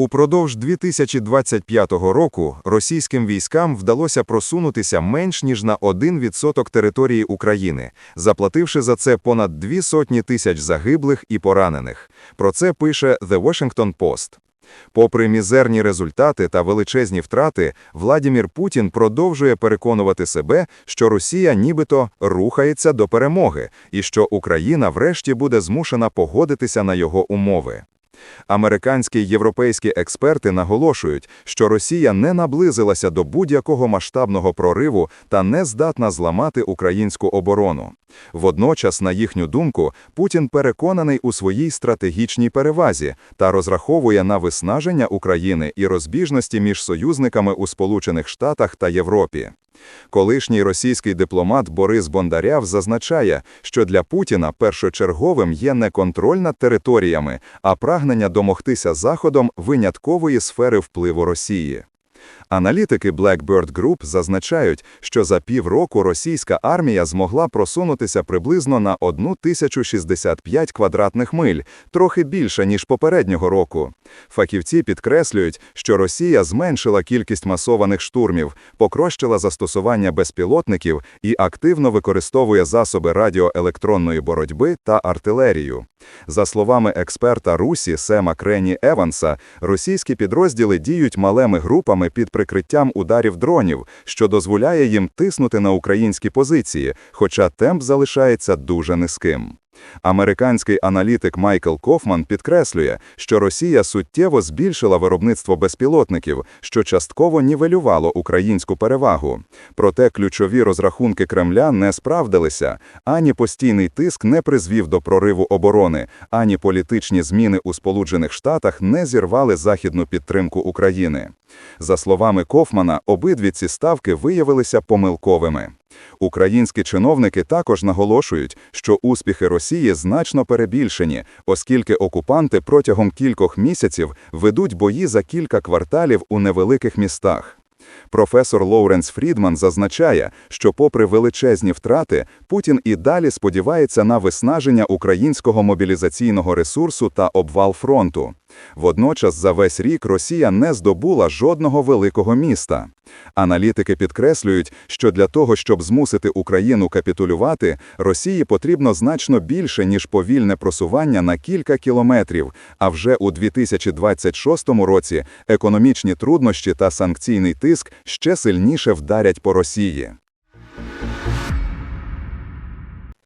Упродовж 2025 року російським військам вдалося просунутися менш ніж на 1% території України, заплативши за це понад дві сотні тисяч загиблих і поранених. Про це пише The Washington Post. Попри мізерні результати та величезні втрати, Владімір Путін продовжує переконувати себе, що Росія нібито рухається до перемоги і що Україна врешті буде змушена погодитися на його умови. Американські й європейські експерти наголошують, що Росія не наблизилася до будь-якого масштабного прориву та не здатна зламати українську оборону. Водночас, на їхню думку, Путін переконаний у своїй стратегічній перевазі та розраховує на виснаження України і розбіжності між союзниками у Сполучених Штатах та Європі. Колишній російський дипломат Борис Бондаряв зазначає, що для Путіна першочерговим є не контроль над територіями, а прагнення домогтися Заходом виняткової сфери впливу Росії. Аналітики Blackbird Group зазначають, що за півроку російська армія змогла просунутися приблизно на 1065 квадратних миль, трохи більше, ніж попереднього року. Фахівці підкреслюють, що Росія зменшила кількість масованих штурмів, покращила застосування безпілотників і активно використовує засоби радіоелектронної боротьби та артилерію. За словами експерта Русі Сема Крені Еванса, російські підрозділи діють малими групами під прикриттям ударів дронів, що дозволяє їм тиснути на українські позиції, хоча темп залишається дуже низьким. Американський аналітик Майкл Кофман підкреслює, що Росія суттєво збільшила виробництво безпілотників, що частково нівелювало українську перевагу. Проте ключові розрахунки Кремля не справдилися, ані постійний тиск не призвів до прориву оборони, ані політичні зміни у Сполучених Штатах не зірвали західну підтримку України. За словами Кофмана, обидві ці ставки виявилися помилковими. Українські чиновники також наголошують, що успіхи Росії значно перебільшені, оскільки окупанти протягом кількох місяців ведуть бої за кілька кварталів у невеликих містах. Професор Лоуренс Фрідман зазначає, що, попри величезні втрати, Путін і далі сподівається на виснаження українського мобілізаційного ресурсу та обвал фронту. Водночас за весь рік Росія не здобула жодного великого міста. Аналітики підкреслюють, що для того, щоб змусити Україну капітулювати, Росії потрібно значно більше, ніж повільне просування на кілька кілометрів, а вже у 2026 році економічні труднощі та санкційний тиск ще сильніше вдарять по Росії.